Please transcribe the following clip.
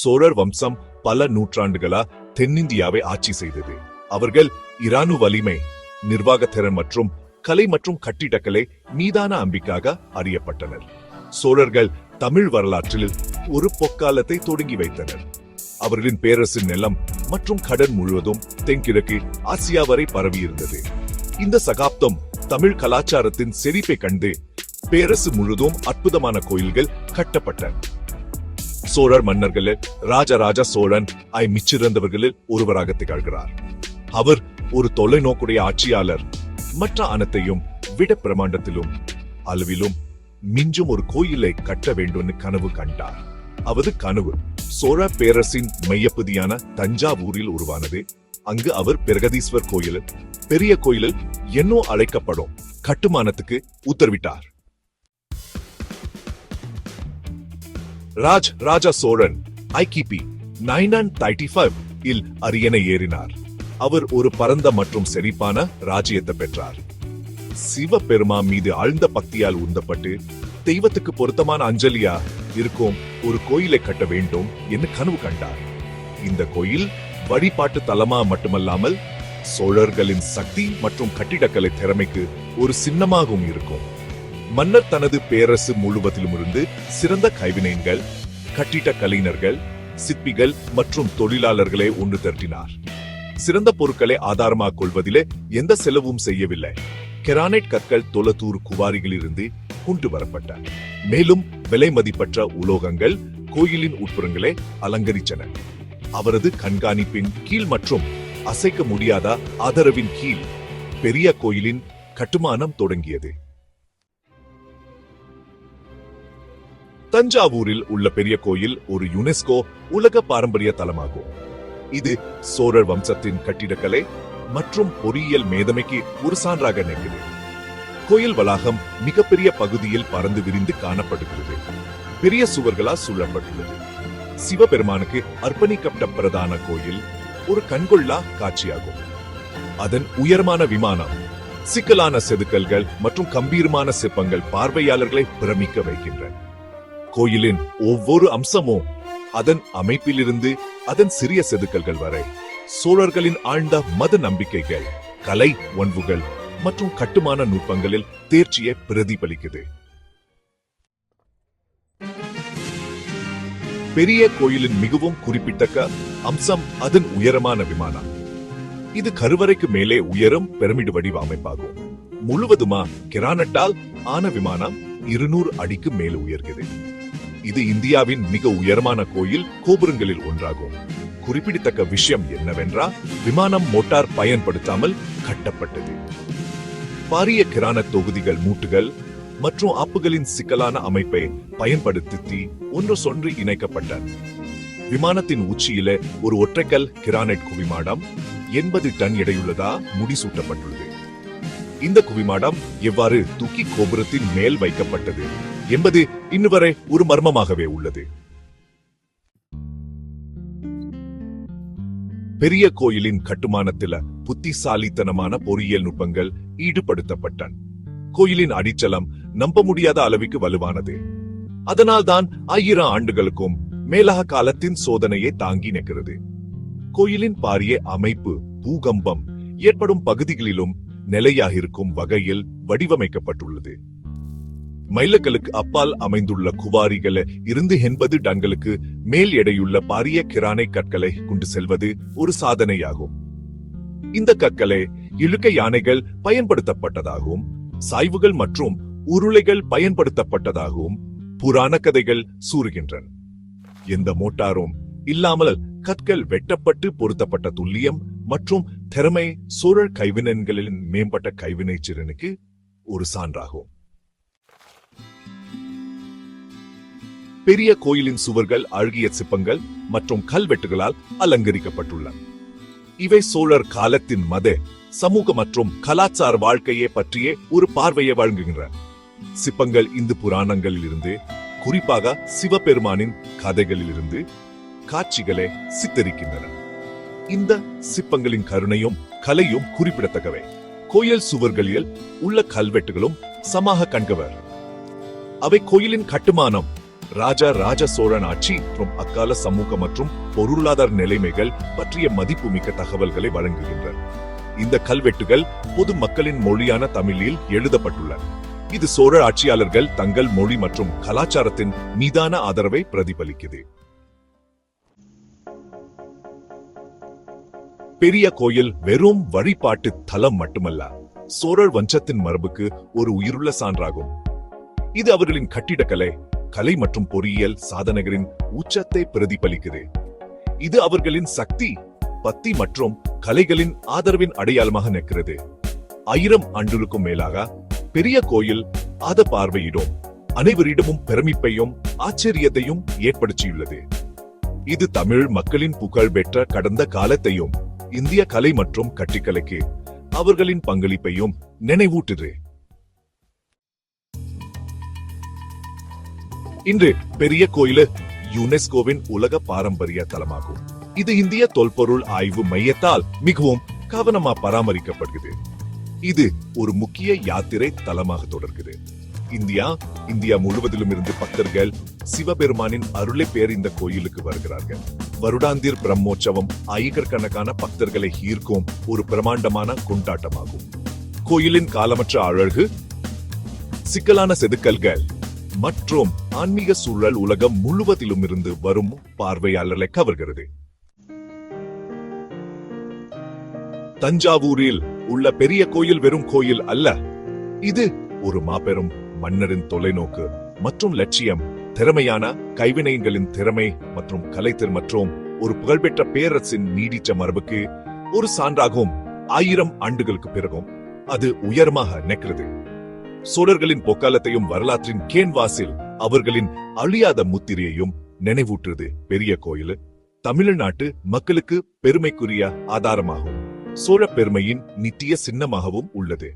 சோழர் வம்சம் பல நூற்றாண்டுகளா தென்னிந்தியாவை ஆட்சி செய்தது. அவர்கள் இராணு வலிமை நிர்வாகத்திறன் மற்றும் கலை மற்றும் கட்டிடக்கலை மீதான அம்பிக்காக அறியப்பட்டனர். சோழர்கள் தமிழ் வரலாற்றில் ஒரு பொக்காலத்தை தொடங்கி வைத்தனர். அவர்களின் பேரரசின் நிலம் மற்றும் கடல் முழுவதும் தென்கிழக்கு ஆசியா வரை பரவியிருந்தது. இந்த சகாப்தம் தமிழ் கலாச்சாரத்தின் செழிப்பை கண்டு பேரரசு முழுதும் அற்புதமான கோயில்கள் கட்டப்பட்டன. சோழர் மன்னர்களில் ராஜராஜ சோழன் ஐ மிச்சிருந்தவர்களில் ஒருவராக திகழ்கிறார். அவர் ஒரு தொலைநோக்குடைய ஆட்சியாளர். மற்ற அனைத்தையும் விட பிரமாண்டத்திலும் அளவிலும் மிஞ்சும் ஒரு கோயிலை கட்ட வேண்டும்னு கனவு கண்டார். அவது கனவு சோழ பேரரசின் மையப்பகுதியான தஞ்சாவூரில் உருவானது. அங்கு அவர் பிரகதீஸ்வர் கோயில் பெரிய கோயிலில் என்னோ அழைக்கப்படும் கட்டுமானத்துக்கு உத்தரவிட்டார். ராஜ் ராஜா சோழன் ஐகிபி நைன் தேர்ட்டி ஃபைவ் இல் அரியணை ஏறினார். அவர் ஒரு பரந்த மற்றும் செழிப்பான ராஜ்யத்தை பெற்றார். சிவபெருமா மீது ஆழ்ந்த பக்தியால் உந்தப்பட்டு தெய்வத்துக்கு பொருத்தமான அஞ்சலியா இருக்கும் ஒரு கோயிலை கட்ட வேண்டும் என்று கனவு கண்டார். இந்த கோயில் வழிபாட்டு தலமா மட்டுமல்லாமல் சோழர்களின் சக்தி மற்றும் கட்டிடக்கலை திறமைக்கு ஒரு சின்னமாகவும் இருக்கும். மன்னர் தனது பேரரசு முழுவதிலும் இருந்து சிறந்த கைவினைகள் கட்டிட கலைஞர்கள் சிற்பிகள் மற்றும் தொழிலாளர்களை ஒன்று திரட்டினார். சிறந்த பொருட்களை ஆதாரமாக கொள்வதிலே எந்த செலவும் செய்யவில்லை. கெரானைட் கற்கள் தொலத்தூர் குவாரிகளிலிருந்து கொண்டு வரப்பட்ட மேலும் விலை மதிப்பற்ற உலோகங்கள் கோயிலின் உட்புறங்களை அலங்கரித்தன. அவரது கண்காணிப்பின் கீழ் மற்றும் அசைக்க முடியாத ஆதரவின் கீழ் பெரிய கோயிலின் கட்டுமானம் தொடங்கியது. தஞ்சாவூரில் உள்ள பெரிய கோயில் ஒரு யுனெஸ்கோ உலக பாரம்பரிய தலமாகும். இது சோழர் வம்சத்தின் கட்டிடக்கலை மற்றும் பொறியியல் மேதமைக்கு ஒரு சான்றாக நிற்கிறது கோயில் வளாகம் மிகப்பெரிய பகுதியில் பறந்து விரிந்து காணப்படுகிறது. பெரிய சுவர்களால் சூழப்பட்டுள்ளது. சிவபெருமானுக்கு அர்ப்பணிக்கப்பட்ட பிரதான கோயில் ஒரு கண்கொள்ளா காட்சியாகும். அதன் உயரமான விமானம் சிக்கலான செதுக்கல்கள் மற்றும் கம்பீரமான சிற்பங்கள் பார்வையாளர்களை பிரமிக்க வைக்கின்றன. கோயிலின் ஒவ்வொரு அம்சமும் அதன் அமைப்பிலிருந்து அதன் சிறிய செதுக்கல்கள் வரை. சோழர்களின் ஆழ்ந்த மத நம்பிக்கைகள் கலை ஒன்புகள் மற்றும் கட்டுமான நுட்பங்களில் தேர்ச்சியை பிரதிபலிக்குது. பெரிய கோயிலின் மிகவும் குறிப்பிட்டக்க அம்சம் அதன் உயரமான விமானம். இது கருவறைக்கு மேலே உயரும் பிரமிடு வடிவ அமைப்பாகும். முழுவதுமா கிரானட்டால் ஆன விமானம் இருநூறு அடிக்கு மேல் உயர்கிறது. இது இந்தியாவின் மிக உயரமான கோயில் கோபுரங்களில் ஒன்றாகும். குறிப்பிடத்தக்க விஷயம் என்னவென்றால் விமானம் மோட்டார் பயன்படுத்தாமல் கட்டப்பட்டது. பாரிய கிரான தொகுதிகள் மூட்டுகள் மற்றும் ஆப்புகளின் சிக்கலான அமைப்பை பயன்படுத்தி ஒன்று சொன்று இணைக்கப்பட்ட விமானத்தின் உச்சியில ஒரு ஒற்றைக்கல் கிரானைட் குவிமாடம் எண்பது டன் எடையுள்ளதா முடிசூட்டப்பட்டுள்ளது. இந்த குவிமாடம் எவ்வாறு தூக்கி கோபுரத்தின் மேல் வைக்கப்பட்டது? என்பது இன்னுவரை ஒரு மர்மமாகவே உள்ளது. பெரிய கோயிலின் கட்டுமானத்தில புத்திசாலித்தனமான பொறியியல் நுட்பங்கள் ஈடுபடுத்தப்பட்டன. கோயிலின் அடிச்சலம் நம்ப முடியாத அளவுக்கு வலுவானது. அதனால்தான் ஆயிரம் ஆண்டுகளுக்கும் மேலாக காலத்தின் சோதனையை தாங்கி நிற்கிறது. கோயிலின் பாரிய அமைப்பு பூகம்பம் ஏற்படும் பகுதிகளிலும் நிலையாக இருக்கும் வகையில் வடிவமைக்கப்பட்டுள்ளது. மைலக்கலுக்கு அப்பால் அமைந்துள்ள குவாரிகள இருந்து எண்பது டன்களுக்கு மேல் எடையுள்ள பாரிய கிரானை கற்களை கொண்டு செல்வது ஒரு சாதனையாகும். இந்த கற்களை இழுக்க யானைகள் பயன்படுத்தப்பட்டதாகவும் சாய்வுகள் மற்றும் உருளைகள் பயன்படுத்தப்பட்டதாகவும் புராண கதைகள் சூறுகின்றன எந்த மோட்டாரும் இல்லாமல் கற்கள் வெட்டப்பட்டு பொருத்தப்பட்ட துல்லியம் மற்றும் திறமை சூழல் கைவினைகளின் மேம்பட்ட கைவினை திறனுக்கு ஒரு சான்றாகும். பெரிய கோயிலின் சுவர்கள் அழகிய சிற்பங்கள் மற்றும் கல்வெட்டுகளால் அலங்கரிக்கப்பட்டுள்ளன இவை சோழர் காலத்தின் மத சமூக மற்றும் கலாச்சார வாழ்க்கையை பற்றிய ஒரு பார்வையை வழங்குகின்றன. சிப்பங்கள் இந்து புராணங்களில் இருந்து குறிப்பாக சிவபெருமானின் கதைகளில் இருந்து காட்சிகளை சித்தரிக்கின்றன. இந்த சிப்பங்களின் கருணையும் கலையும் குறிப்பிடத்தக்கவை. கோயில் சுவர்களில் உள்ள கல்வெட்டுகளும் சமாக கண்கவர். அவை கோயிலின் கட்டுமானம் ராஜா ராஜ சோழன் ஆட்சி மற்றும் அக்கால சமூக மற்றும் பொருளாதார நிலைமைகள் பற்றிய மதிப்புமிக்க தகவல்களை வழங்குகின்றன. இந்த கல்வெட்டுகள் பொது மக்களின் மொழியான தமிழில் எழுதப்பட்டுள்ளன. இது சோழ ஆட்சியாளர்கள் தங்கள் மொழி மற்றும் கலாச்சாரத்தின் மீதான ஆதரவை பிரதிபலிக்குது. பெரிய கோயில் வெறும் வழிபாட்டு தலம் மட்டுமல்ல சோழர் வஞ்சத்தின் மரபுக்கு ஒரு உயிருள்ள சான்றாகும். இது அவர்களின் கட்டிடக்கலை கலை மற்றும் பொறியியல் சாதனைகளின் உச்சத்தை பிரதிபலிக்குது. இது அவர்களின் சக்தி பத்தி மற்றும் கலைகளின் ஆதரவின் அடையாளமாக நிற்கிறது. ஆயிரம் ஆண்டுகளுக்கும் மேலாக பெரிய கோயில் ஆத பார்வையிடும் அனைவரிடமும் பெருமிப்பையும் ஆச்சரியத்தையும் ஏற்படுத்தியுள்ளது. இது தமிழ் மக்களின் புகழ் பெற்ற கடந்த காலத்தையும் இந்திய கலை மற்றும் கட்டிக்கலைக்கு அவர்களின் பங்களிப்பையும் நினைவூட்டுது. இன்று பெரிய கோயிலு யுனெஸ்கோவின் உலக பாரம்பரிய தலமாகும். இது இந்திய தொல்பொருள் ஆய்வு மையத்தால் மிகவும் கவனமா பராமரிக்கப்படுகிறது. இது ஒரு முக்கிய யாத்திரை தலமாக தொடர்கிறது. இந்தியா இந்தியா முழுவதிலும் இருந்து பக்தர்கள் சிவபெருமானின் அருளை பேர் இந்த கோயிலுக்கு வருகிறார்கள். வருடாந்திர் பிரம்மோற்சவம் ஆயிரக்கணக்கான பக்தர்களை ஈர்க்கும் ஒரு பிரமாண்டமான கொண்டாட்டமாகும். கோயிலின் காலமற்ற அழகு சிக்கலான செதுக்கல்கள் மற்றும் ஆன்மீக சூழல் உலகம் முழுவதிலும் இருந்து வரும் பார்வையாளர்களை கவர்கிறது. தஞ்சாவூரில் உள்ள பெரிய கோயில் வெறும் கோயில் அல்ல. இது ஒரு மாபெரும் மன்னரின் தொலைநோக்கு மற்றும் லட்சியம். திறமையான கைவினைகளின் திறமை மற்றும் கலைத்திறன் மற்றும் ஒரு புகழ்பெற்ற பேரரசின் நீடித்த மரபுக்கு ஒரு சான்றாகும் ஆயிரம் ஆண்டுகளுக்கு பிறகும் அது உயரமாக நிற்கிறது சோழர்களின் பொக்காலத்தையும் வரலாற்றின் கேன்வாசில் அவர்களின் அழியாத முத்திரையையும் நினைவூற்றுது பெரிய கோயில். தமிழ்நாட்டு மக்களுக்கு பெருமைக்குரிய ஆதாரமாகும். சோழ பெருமையின் நித்திய சின்னமாகவும் உள்ளது.